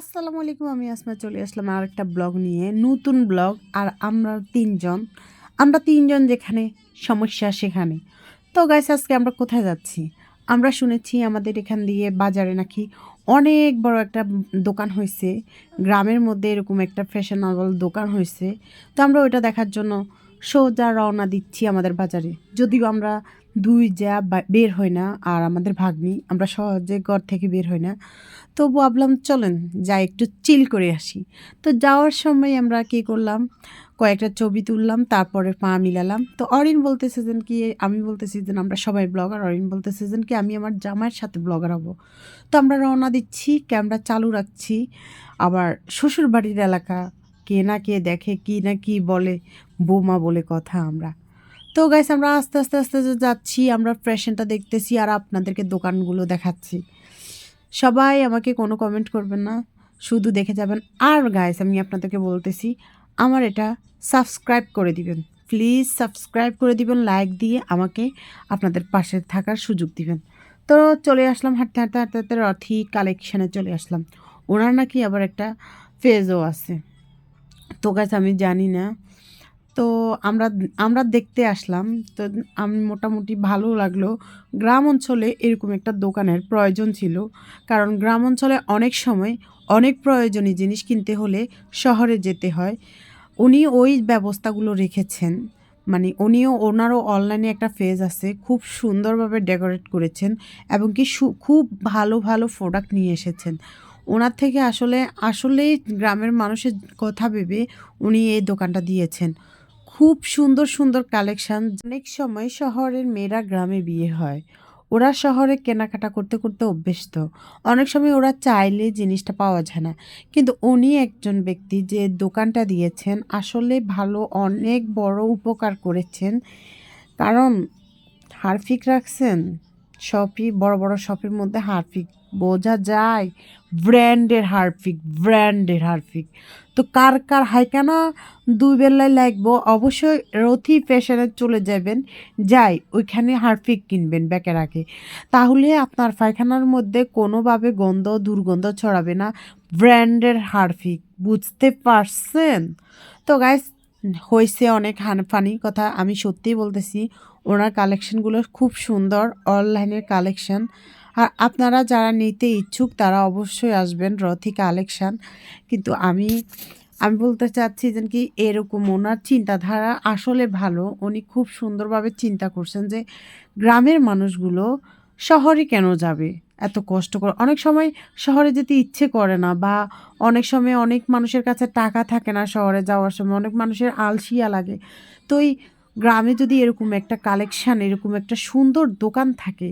আসসালামু আলাইকুম, আমি আসমা চলে আসলাম আর একটা ব্লগ নিয়ে। নতুন ব্লগ, আর আমরা তিনজন। আমরা তিনজন যেখানে, সমস্যা সেখানে। তো গাইস আজকে আমরা কোথায় যাচ্ছি? আমরা শুনেছি আমাদের এখান দিয়ে বাজারে নাকি অনেক বড় একটা দোকান হয়েছে। গ্রামের মধ্যে এরকম একটা ফ্যাশনেবল দোকান হয়েছে। তো আমরা ওইটা দেখার জন্য সোজা রওনা দিচ্ছি আমাদের বাজারে। যদিও আমরা দুই যা বের হয় না আর আমাদের ভাগ্নি, আমরা সহজে ঘর থেকে বের হই না। তো ভাবলাম, চলেন যাই, একটু চিল করে আসি। তো যাওয়ার সময় আমরা কী করলাম, কয়েকটা ছবি তুললাম, তারপরে পা মিলালাম। তো অরিন বলতেছে যেন কি, আমি বলতেছি যেন আমরা সবাই ব্লগার, অরিন বলতেছে যেন কি, আমি আমার জামাইয়ের সাথে ব্লগার হব। তো আমরা রওনা দিচ্ছি, ক্যামেরা চালু রাখছি। আবার শ্বশুর বাড়ির এলাকা, কে না কে দেখে, কি না কি বলে, বোমা বলে কথা আমরা। তো গাইস আমরা আস্তে আস্তে আস্তে যাচ্ছি, আমরা ফ্যাশনটা দেখতেছি আর আপনাদেরকে দোকানগুলো দেখাচ্ছি। সবাই আমাকে কোনো কমেন্ট করবেন না, শুধু দেখে যাবেন। আর গাইস আমি আপনাদেরকে বলতেছি, আমার এটা সাবস্ক্রাইব করে দিবেন। প্লিজ সাবস্ক্রাইব করে দিবেন লাইক দিয়ে আমাকে আপনাদের পাশে থাকার সুযোগ দিবেন। তো চলে আসলাম, হাঁটতে হাঁটতে হাঁটতে হাঁটতে রথি কালেকশানে চলে আসলাম। ওনার নাকি আবার একটা ফেজও আছে। তো গাছ আমি জানি না তো আমরা আমরা দেখতে আসলাম। তো আমি, মোটামুটি ভালো লাগল। গ্রাম অঞ্চলে এরকম একটা দোকানের প্রয়োজন ছিল। কারণ গ্রাম অঞ্চলে অনেক সময় অনেক প্রয়োজনীয় জিনিস কিনতে হলে শহরে যেতে হয়। উনি ওই ব্যবস্থাগুলো রেখেছেন। মানে উনিও, ওনারও অনলাইনে একটা ফেজ আছে। খুব সুন্দরভাবে ডেকোরেট করেছেন এবং কি খুব ভালো ভালো প্রোডাক্ট নিয়ে এসেছেন। ওনার থেকে আসলে, আসলেই গ্রামের মানুষের কথা ভেবে উনি এই দোকানটা দিয়েছেন। খুব সুন্দর সুন্দর কালেকশন অনেক সময় শহরের মেয়েরা গ্রামে বিয়ে হয়। ওরা শহরে কেনাকাটা করতে করতে অভ্যস্ত। অনেক সময় ওরা চাইলে জিনিসটা পাওয়া যায় না। কিন্তু উনি একজন ব্যক্তি যে দোকানটা দিয়েছেন, আসলে ভালো, অনেক বড় উপকার করেছেন। কারণ হারফিক রাখছেন। শপই বড় বড় শপের মধ্যে হারফিক বোঝা যায়। ব্র্যান্ডের হারফিক ব্র্যান্ডের হারফিক তো কার কার হাইকানা দুই বেলায় লাগবো? অবশ্যই রথি ফ্যাশনে চলে যাবেন, যাই ওইখানে হারফিক কিনবেন ব্যাকের আগে। তাহলে আপনার পায়খানার মধ্যে কোনোভাবে গন্ধ, দুর্গন্ধ ছড়াবে না। ব্র্যান্ডের হারফিক বুঝতে পারছেন? তো গাইস হয়েছে অনেক হানফানি কথা, আমি সত্যিই বলতেছি, ওনার কালেকশনগুলো খুব সুন্দর অনলাইনের কালেকশন আর আপনারা যারা নিতে ইচ্ছুক, তারা অবশ্যই আসবেন রথি কালেকশন কিন্তু আমি আমি বলতে চাচ্ছি যে কি এরকম ওনার চিন্তাধারা আসলে ভালো। উনি খুব সুন্দরভাবে চিন্তা করছেন যে, গ্রামের মানুষগুলো শহরে কেন যাবে? এত কষ্ট করে। অনেক সময় শহরে যেতে ইচ্ছে করে না বা অনেক সময় অনেক মানুষের কাছে টাকা থাকে না শহরে যাওয়ার সময়। অনেক মানুষের আলসিয়া লাগে। তো এই গ্রামে যদি এরকম একটা কালেকশান এরকম একটা সুন্দর দোকান থাকে,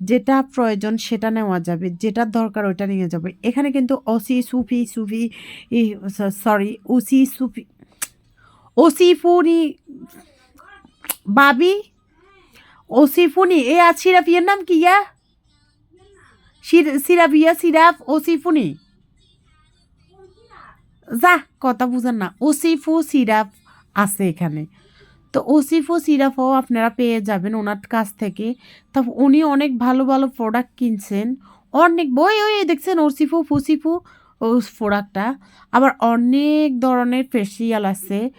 যেটা প্রয়োজন সেটা নেওয়া যাবে যেটা দরকার ওইটা নিয়ে যাবে। এখানে কিন্তু অসি সুফি সুফি সরি ওসি, সুফি ওসিফুনি বাবি ওসিফুনি এ আর সিরাফিয়ার নাম কি, ইয়া? সির- সিরাফিয়া, সিরাফ ওসিফুনি যা, কথা বুঝেন না ওসিফু সিরাপ আছে এখানে। তো ওসিফু সিরাপও আপনারা পেয়ে যাবেন ওনার কাছ থেকে। তা উনি অনেক ভালো ভালো প্রোডাক্ট কিনছেন। অনেক বই ওই দেখছেন ওসিফু ফুসিফু ও প্রোডাক্টটা আবার অনেক ধরনের ফেসিয়াল আছে।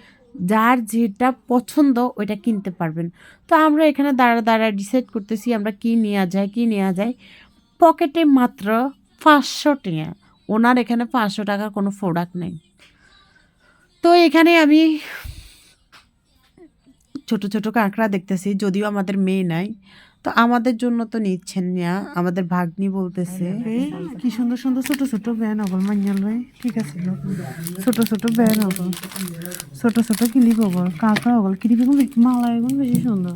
যার যেটা পছন্দ, ওইটা কিনতে পারবেন। তো আমরা এখানে দাঁড়া দাঁড়া ডিসাইড করতেছি, আমরা কি নেওয়া যায়, কি নেওয়া যায়। পকেটে মাত্র পাঁচশো টাকা। ওনার এখানে পাঁচশো টাকার কোনো প্রোডাক্ট নেই। তো এখানে আমি ছোট ছোট কাঁকড়া দেখতেছি, যদিও আমাদের মেয়ে নাই। তো আমাদের জন্য তো নিচ্ছেন না আমাদের ভাগ্নি বলতেছে। কি সুন্দর সুন্দর ছোট ছোট ব্যান হবল মাইয়াল ভাই ঠিক আছে? ছোট ছোট ব্যান হবল ছোট ছোট কিলিপ হবল কাঁকড়া হবল কিলিপ মালা এগুলো বেশি সুন্দর।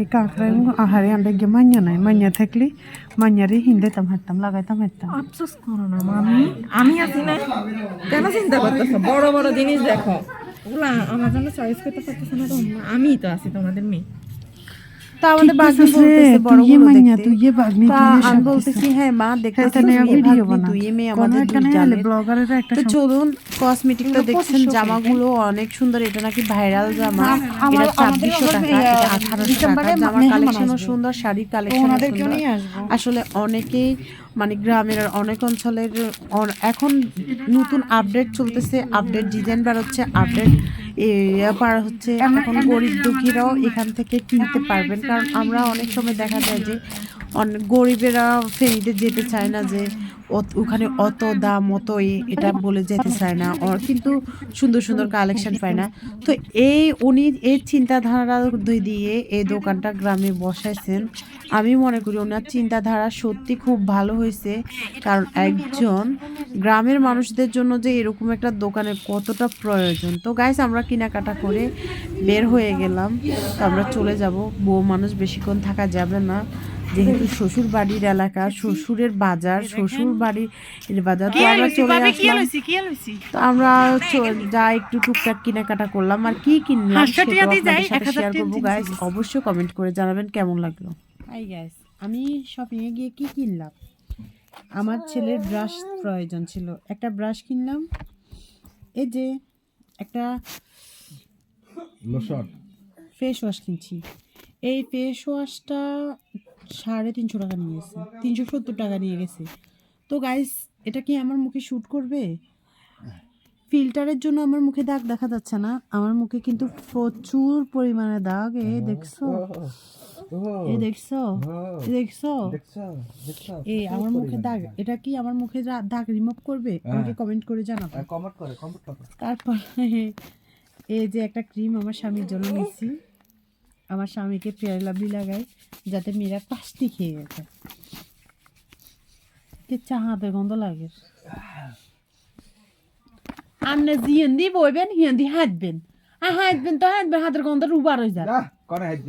এই কাঁকড়া এবং আহারে আমরা গিয়ে মাইয়া নাই মাইয়া থাকলে মাইয়ারে হিন্দেতাম হাঁটতাম লাগাইতাম হাঁটতাম। আফসোস করো না মামি। আমি আছি না। কেন চিন্তা করতেছো? বড় বড় জিনিস দেখো। ওগুলা আমার জন্য চয়েস করতে পারতেছে না তো? আমিই তো আছি তোমাদের মেয়ে। তা আমাদের বলতেছে দেখতে। তা আমি বলতেছি হ্যাঁ মা দেখতেছি তুই মেয়ে আমাদের তো চলুন কসমেটিক তো দেখছেন জামাগুলো অনেক সুন্দর এটা নাকি ভাইরাল জামা। এটা ছাব্বিশশো টাকা এটা আঠারোশো টাকা। জামার কালেকশনও সুন্দর শাড়ির কালেকশন আসলে অনেকেই মানে গ্রামের অনেক অঞ্চলের এখন নতুন আপডেট চলতেছে আপডেট ডিজাইন বার হচ্ছে পার হচ্ছে এখন গরিব দুঃখীরাও এখান থেকে কিনতে পারবেন। কারণ আমরা অনেক সময় দেখা যায় যে অনেক গরিবেরা ফেরিতে যেতে চায় না যে ওখানে অত দাম অত এটা বলে যেতে চায় না। ওর কিন্তু সুন্দর সুন্দর কালেকশন পায় না। তো এই উনি এই চিন্তাধারা দিয়ে এই দোকানটা গ্রামে বসাইছেন। আমি মনে করি ওনার চিন্তাধারা সত্যি খুব ভালো হয়েছে। কারণ একজন গ্রামের মানুষদের জন্য যে এরকম একটা দোকানের কতটা প্রয়োজন। তো গাইস আমরা কেনাকাটা করে বের হয়ে গেলাম। তো আমরা চলে যাব। বউ মানুষ বেশিক্ষণ থাকা যাবে না। যেহেতু শ্বশুর বাড়ির এলাকা শ্বশুরের বাজার শ্বশুর বাড়ির বাজার তো আমরা চলে আসলাম। তো আমরা যা একটু টুকটাক কেনাকাটা করলাম। আর কি কিনলাম সেটাও আপনাদের সাথে শেয়ার করব গাইস অবশ্যই কমেন্ট করে জানাবেন কেমন লাগল। হাই গাইস আমি শপিং এ গিয়ে কি কিনলাম? আমার ছেলের ব্রাশ প্রয়োজন ছিল। একটা ব্রাশ কিনলাম। এই যে একটা লোশন ফেস ওয়াশ কিনছি। এই ফেস ওয়াশটা সাড়ে তিনশো টাকা নিয়েছে তিনশো সত্তর টাকা নিয়ে গেছে। তো গাইস এটা কি আমার মুখে শ্যুট করবে? ফিল্টারের জন্য আমার মুখে দাগ দেখা যাচ্ছে না। আমার মুখে কিন্তু প্রচুর পরিমাণে দাগ। এ দেখছ? এ দেখছ? এ দেখছ? দেখছ আমার মুখে দাগ। এটা কি আমার মুখে দাগ রিমুভ করবে? আমাকে কমেন্ট করে জানাব কমেন্ট করে কমেন্ট করে। তারপর এই যে একটা ক্রিম আমার স্বামীর জন্য নিচ্ছি আমার স্বামীকে পেয়ার লাভলি লাগাই যাতে মেয়েরা পাশটি খেয়ে গেছে কে চা হাতের গন্ধ লাগে। আপনি জিয়েন দিয়ে বইবেন হিয়েন দিয়ে হাঁটবেন আর হাঁটবেন তো হাঁটবেন হাতের গন্ধ রুবার হয়ে হাইজ